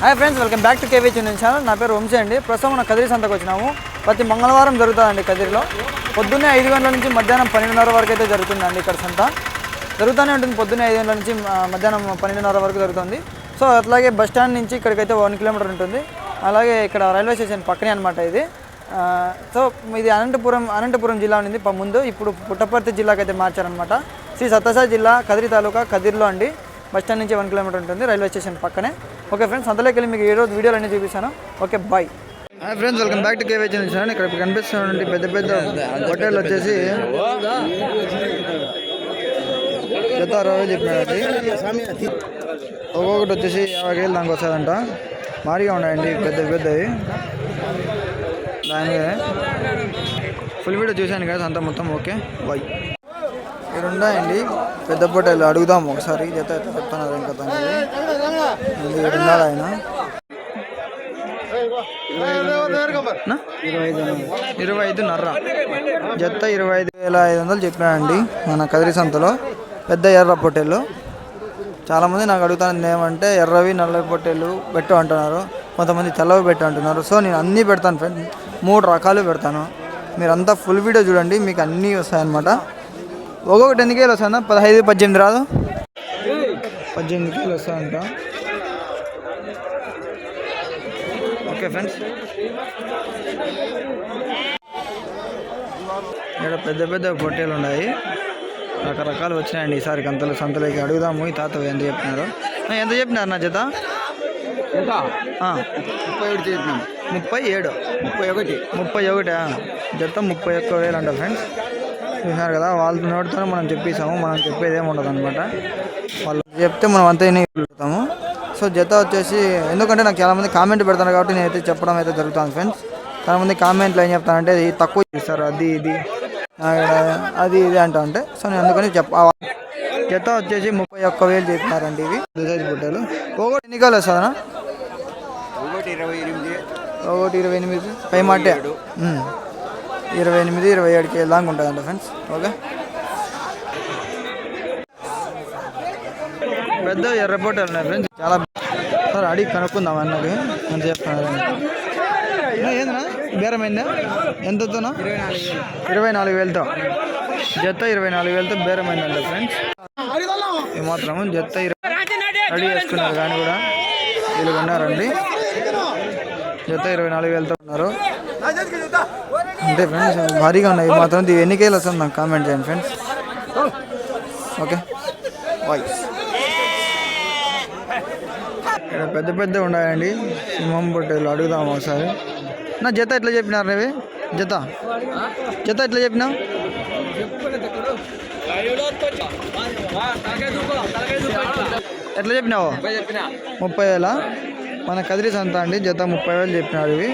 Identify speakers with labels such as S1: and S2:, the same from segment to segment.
S1: Hi friends welcome back to KV channel channel నా పేరు వంశీ అండి. ప్రస్తుతం మనం కదిరి సంతకు వచ్చినాము. ప్రతి మంగళవారం జరుగుతుందండి కదిరిలో. పొద్దున్నే ఐదు గంటల నుంచి మధ్యాహ్నం పన్నెండున్నర వరకు అయితే జరుగుతుందండి ఇక్కడ సంత. జరుగుతూనే ఉంటుంది పొద్దున్నే ఐదు గంటల నుంచి మధ్యాహ్నం పన్నెండున్నర వరకు జరుగుతుంది. సో అట్లాగే బస్ స్టాండ్ నుంచి ఇక్కడికైతే వన్ కిలోమీటర్ ఉంటుంది. అలాగే ఇక్కడ రైల్వే స్టేషన్ పక్కనే అనమాట ఇది. సో ఇది అనంతపురం అనంతపురం జిల్లా ఉంది ముందు ఇప్పుడు పుట్టపర్తి జిల్లాకి అయితే మార్చారనమాట శ్రీ సత్యసాయి జిల్లా కదిరి తాలూకా కదిరిలో అండి. బస్ స్టాండ్ నుంచి వన్ కిలోమీటర్ ఉంటుంది రైల్వే స్టేషన్ పక్కనే. ఓకే ఫ్రెండ్స్ అందులోకి వెళ్ళి మీకు ఈ రోజు వీడియోలు అన్నీ చూపిస్తాను. Okay bye hi friends welcome back to KV channel ఇక్కడ కనిపిస్తున్నటువంటి పెద్ద పెద్ద హోటల్ వచ్చేసి జత అరవై ఒక్కొక్కటి వచ్చేసి యాభై వేలు దానికి వస్తుందంట. మారిగా ఉన్నాయండి పెద్ద పెద్దవి. దాని ఫుల్ వీడియో చూశాను కదా అంతా మొత్తం ఓకే. బాయ్ ఇక్కడ ఉన్నాయండి పెద్ద పొట్టేలు అడుగుదాం ఒకసారి. జత ఎట్లా చెప్తున్నారు ఇంకా ఉన్నాడు ఆయన? ఇరవై ఐదు నర్ర. జత ఇరవై ఐదు వేల ఐదు వందలు చెప్పానండి మన కదిరి సంతలో. పెద్ద ఎర్ర పొట్టేళ్ళు చాలామంది నాకు అడుగుతాను ఏమంటే ఎర్రవి నల్లవి పొట్టేళ్ళు పెట్టు అంటున్నారు. కొంతమంది తెల్లవి పెట్టు అంటున్నారు. సో నేను అన్నీ పెడతాను ఫ్రెండ్ మూడు రకాలు పెడతాను. మీరంతా ఫుల్ వీడియో చూడండి. మీకు అన్నీ వస్తాయన్నమాట. ఒక్కొక్కటి ఎన్ని కేలు వస్తుందా పదహైదు పద్దెనిమిది రాదు? పద్దెనిమిది కేలు వస్తాయంట ఓకే ఫ్రెండ్స్. ఇక్కడ పెద్ద పెద్ద పొట్టేలు ఉన్నాయి. రకరకాలు వచ్చినాయండి ఈసారి కంతలు సంతలోకి అడుగుదాము. ఈ తాత ఎంత చెప్పినారు. ఎంత చెప్పినారు నా జత? ఆ,
S2: ముప్పై ఒకటి చేసినాం
S1: ముప్పై ఏడు.
S2: ముప్పై ఒకటి.
S1: ముప్పై ఒకటి జత ముప్పై ఒక్క వేలు అంట ఫ్రెండ్స్. చూసినారు కదా వాళ్ళ నోటితో మనం చెప్పేసాము మనం చెప్పేది ఏమి ఉండదు అనమాట వాళ్ళు చెప్తే మనం అంతా పెడతాము. సో జత వచ్చేసి ఎందుకంటే నాకు చాలామంది కామెంట్ పెడతాను కాబట్టి నేనైతే చెప్పడం అయితే జరుగుతుంది ఫ్రెండ్స్. చాలామంది కామెంట్లు ఏం చెప్తానంటే ఇది తక్కువ చేస్తారు అది ఇది అది ఇది అంటా అంటే సో నేను అందుకని చెప్ప జత వచ్చేసి ముప్పై ఒక్క వేలు చెప్పినారండి ఇవి. సైజ్ బుట్టలు. ఒకటి ఎన్ని కాలు వస్తుందా
S2: ఒకటి ఇరవై ఎనిమిది.
S1: ఒకటి ఇరవై ఎనిమిది. పై మాటే. ఇరవై ఎనిమిది ఇరవై ఏడు కేజీ దాకా ఉంటుందంట ఫ్రెండ్స్ ఓకే పెద్ద ఎర్రపోటీ ఉన్నాయి ఫ్రెండ్స్ చాలా సార్ అడిగి కనుక్కుందాం అన్నది. ఎంత చెప్తున్నారు ఏందన్నా బేరమైందా ఎంతతోనా ఇరవై నాలుగు వేలతో. జత ఇరవై నాలుగు వేలతో బేరమైందంట ఫ్రెండ్స్ ఈ మాత్రం జత ఇరవై రెడీ చేసుకున్నారు కానీ కూడా వీళ్ళు ఉన్నారండి జత ఇరవై నాలుగు వేలతో ఉన్నారు. అంటే ఫ్రెండ్స్ భారీగా ఉన్నాయి. మాత్రం ఇది ఎన్ని కేలు వస్తుంది నాకు కామెంట్ చేయండి ఫ్రెండ్స్ ఓకే బాయ్ ఇక్కడ పెద్ద పెద్ద ఉన్నాయండి. సింహం పొట్టేలు అడుగుదాం ఒకసారి. నా జత ఎట్లా చెప్పినారు రవి? జత. జత ఎట్లా చెప్పినావు ఎట్లా చెప్పినావు? ముప్పై వేల? మన కదిరి సంత అండి. జత ముప్పై వేలు చెప్పినారు ఇవి.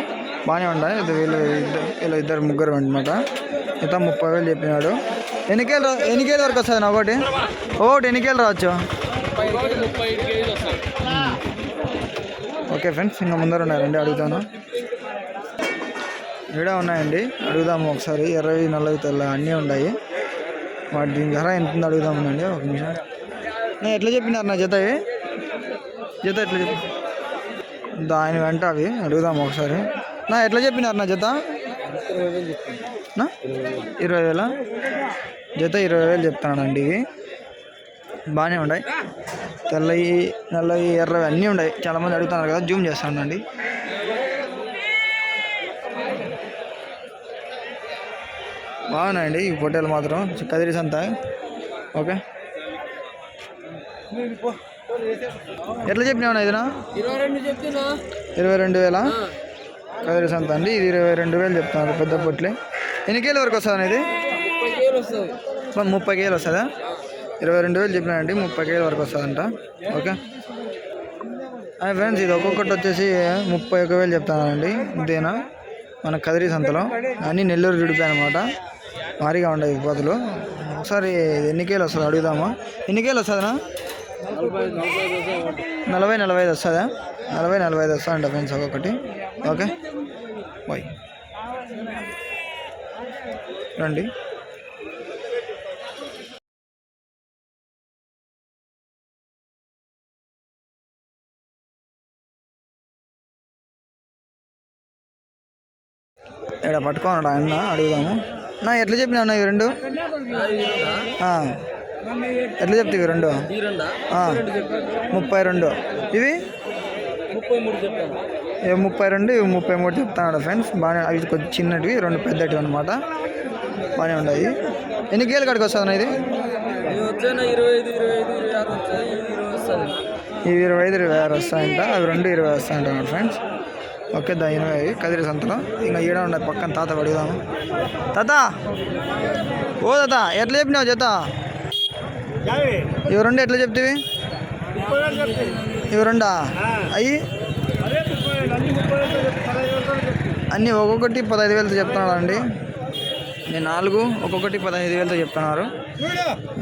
S1: బాగానే ఉన్నాయి. ఇది వీళ్ళు ఇద్దరు వీళ్ళు ఇద్దరు ముగ్గురు అనమాట. మిగతా ముప్పై వేలు చెప్పినాడు. ఎన్నికేలు రా- ఎన్నికేళ్ళ వరకు వస్తుంది నా ఒకటి? ఒకటి ఎన్నికేళ్ళు రావచ్చు? ఓకే ఫ్రెండ్స్ ఇంకా ముందర ఉన్నారండి అడుగుతాను. ఈడ ఉన్నాయండి. అడుగుదాము ఒకసారి. ఇరవై నలభై తెల్ల అన్నీ ఉన్నాయి. వాటి దీని ధర ఎంత ఉందో ఒక నిమిషం. నేను ఎట్లా చెప్పినారు నా జతవి జత ఎట్లా చెప్పి దాని వెంట అవి. అడుగుదాం ఒకసారి. నా ఎట్లా చెప్పినారు నా జత? ఇరవై వేల? జత ఇరవై వేలు చెప్తానండి ఇవి బాగానే ఉన్నాయి. తెల్లవి నల్లవి ఎర్రవి అన్నీ ఉన్నాయి. చాలామంది అడుగుతున్నారు కదా జూమ్ చేస్తానండి. బాగున్నాయండి ఈ పొట్టేలు మాత్రం. కదిరి సంత. ఓకే. ఎట్లా చెప్పినావు ఇదినా
S2: ఇరవై రెండు
S1: వేల? కదిరి సంత అండి ఇది ఇరవై రెండు వేలు చెప్తున్నారు పెద్ద పొట్లే. ఎన్ని కేలు వరకు వస్తుంది ఇది
S2: ముప్పై కేలు వస్తుందా?
S1: ఇరవై రెండు వేలు చెప్పినానండి ముప్పై కేలు వరకు వస్తుందంట. ఓకే. హాయ్ ఫ్రెండ్స్ ఇది ఒక్కొక్కటి వచ్చేసి ముప్పై ఒక వేలు చెప్తానండి ఇంతేనా మన కదిరి సంతలో. అన్నీ నెల్లూరు జుడిపాయి అనమాట భారీగా ఉండవు బదులు. ఒకసారి ఎన్ని కేలు వస్తుంది అడుగుదామా? ఎన్ని కేలు వస్తుందా నలభై నలభై ఐదు వస్తుందా? నలభై నలభై ఐదు వస్తుందంట ఫ్రెండ్స్ ఒక్కొక్కటి. ఓకే. బాయ్. రండి. ఇక్కడ పట్టుకోనడా ఆయన అడుగుదాము. నా ఎట్లా చెప్పినా ఇవి రెండు? ఎట్లా చెప్తావు ఇవి రెండు? ముప్పై రెండు. ఇవి?
S2: ముప్పై మూడు చెప్తాను
S1: ఇవి ముప్పై రెండు ఇవి ముప్పై మూడు చెప్తాడు ఫ్రెండ్స్. బాగానే అవి కొంచెం చిన్నటివి రెండు పెద్దటివి అనమాట బాగానే ఉన్నాయి. ఎన్ని కేలు కాడికి వస్తుంది అన్న ఇది? ఇవి ఇరవై ఐదు ఇరవై ఆరు వస్తాయంట. అవి రెండు ఇరవై వస్తాయంట ఫ్రెండ్స్. ఓకే దా ఇరవై కదిరి సంతలో ఇంకా ఈడ ఉన్నాయి పక్కన తాత అడుగుదాము తాత! ఓ తాత ఎట్లా చెప్పినావు జత? ఇవి రెండు ఎట్లా చెప్తివి? ఇవి రెండా? అయ్యి అన్నీ ఒక్కొక్కటి పదహైదు వేలతో చెప్తున్నాడు అండి నేను నాలుగు ఒక్కొక్కటి పదహైదు వేలతో చెప్తున్నారు.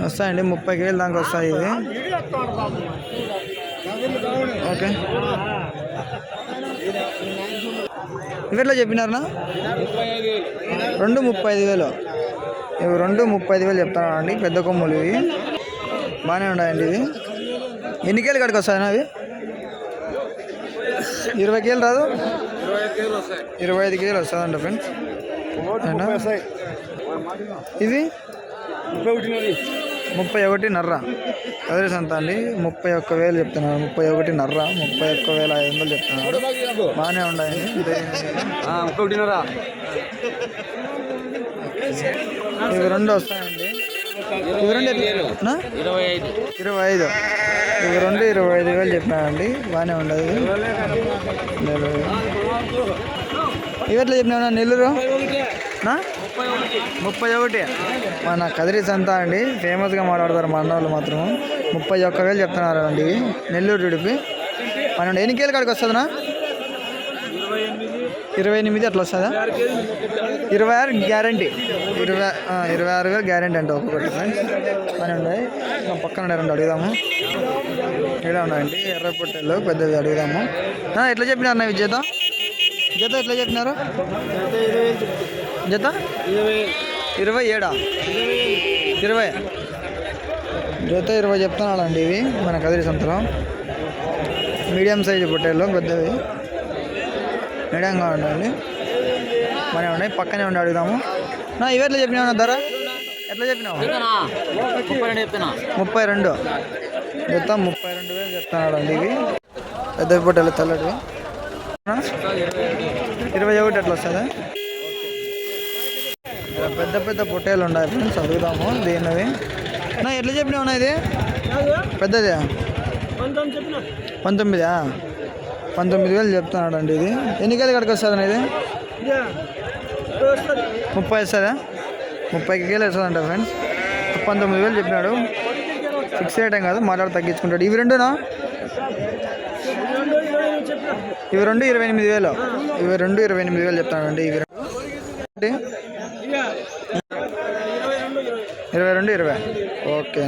S1: వస్తాయండి ముప్పై వేలు దానికి వస్తాయి ఇది ఓకే. ఇవి ఎట్లా చెప్పినారనా? రెండు ముప్పై ఐదు వేలు. ఇవి రెండు ముప్పై ఐదు వేలు చెప్తున్నాను అండి పెద్ద కొమ్ములు ఇవి. బాగానే ఉన్నాయండి ఇవి. ఎన్ని కేలు కడికి వస్తాయన్నా అవి? ఇరవై కేలు రాదు?
S2: ఇరవై ఐదు కేజీలు
S1: వస్తుందంట ఫ్రెండ్స్? ఇవి
S2: ముప్పై ఒకటి
S1: ముప్పై ఒకటి నర్ర. కదిరి సంత అండి. ముప్పై ఒక్క వేలు చెప్తున్నారు. ముప్పై ఒకటి నర్ర. ముప్పై ఒక్క వేల ఐదు వందలు చెప్తున్నారు. బాగానే ఉన్నాయండి
S2: ముప్పై ఒకటిన్నర.
S1: ఇవి రెండు వస్తాయండి?
S2: ఇరవై ఐదు.
S1: ఇరవై ఐదు. ఇవి రెండు ఇరవై ఐదు వేలు చెప్పినానండి బాగానే ఉండదు. నెల్లూరు. ఇవి ఎట్లా చెప్పినా నెల్లూరు? ముప్పై ఒకటి. మన కదిరి సంత అండి. ఫేమస్గా మాట్లాడతారు మా అన్న వాళ్ళు మాత్రం. ముప్పై ఒక్క వేలు చెప్తున్నారు అండి. నెల్లూరు ఉడిపి మన ఎన్ని కేలు కాడికి వస్తుందనా ఇరవై ఎనిమిది అట్లా వస్తుందా? ఇరవై ఆరు గ్యారంటీ. ఇరవై ఇరవై ఆరు వేలు గ్యారంటీ అంటే ఒక్కొక్కటి ఫ్రెండ్స్ అని ఉన్నాయి పక్కన రెండు అడుగుదాము. ఇక్కడ ఉన్నాయండి. ఎర్ర పొట్టెలు పెద్దవి అడుగుదాము. ఎట్లా చెప్పినారు నా విజేత? జత ఎట్లా చెప్పినారు? జత ఇరవై ఏడా? ఇరవై. జత ఇరవై చెప్తున్నాడండి ఇవి. మన కదిరి సంతలో. మీడియం సైజు పొట్టేళ్ళు పెద్దవి. మీడియంగా ఉండండి. మనే ఉన్నాయి పక్కనే ఉండి అడుగుదాము. నా ఇవి ఎట్లా చెప్పినావు ధర? ఎట్లా చెప్పినావు?
S2: ముప్పై రెండు చెప్తున్నా
S1: ముప్పై రెండు. మొత్తం ముప్పై రెండు వేలు చెప్తున్నాడు అండి ఇవి. పెద్ద పొట్టేలు తెల్లటివి? ఇరవై ఒకటి ఎట్లా వస్తుందా? పెద్ద పెద్ద పొట్టేలు ఉన్నాయి ఫ్రెండ్స్ అడుగుదాము దీనివి. నా ఎట్లా చెప్పినావు ఇది? పెద్దది? పంతొమ్మిదా? పంతొమ్మిది వేలు చెప్తున్నాడు అండి ఇది. ఎన్ని కేలు కడికి వస్తుంది ఇది? ముప్పై వస్తుందా ముప్పై కేలు వస్తుందంట ఫ్రెండ్స్. పంతొమ్మిది వేలు చెప్పినాడు. ఫిక్స్ చేయటం కాదు మాట్లాడి తగ్గించుకుంటాడు. ఇవి రెండునా? ఇవి రెండు ఇరవై ఎనిమిది వేలు. ఇవి రెండు ఇరవై ఎనిమిది వేలు చెప్తానండి ఇవి రెండు. ఇరవై రెండు ఇరవై. ఓకే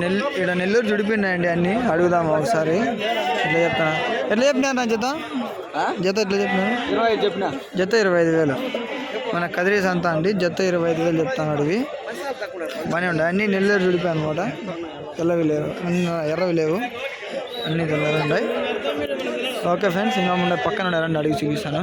S1: నెల్ ఇక్కడ నెల్లూరు జుడిపోయినాయండి అన్నీ. అడుగుదాము ఒకసారి. ఎట్లా చెప్తాను? ఎట్లా చెప్పినారు నా జత? జత ఎట్లా చెప్పినారు
S2: ఇరవై ఐదు చెప్పిన.
S1: జత ఇరవై ఐదు వేలు. మన కదిరి సంత అండి జత ఇరవై ఐదు వేలు చెప్తాను ఇవి బాగానే ఉండే. అన్నీ నెల్లూరు జుడిపోయి అనమాట తెల్లవి లేవు. ఎర్రవి లేవు. అన్నీ తెల్లవి ఉన్నాయి ఓకే ఫ్రెండ్స్ ఇంకా ఉండే పక్కన ఉండాలండి అడిగి చూపిస్తాను.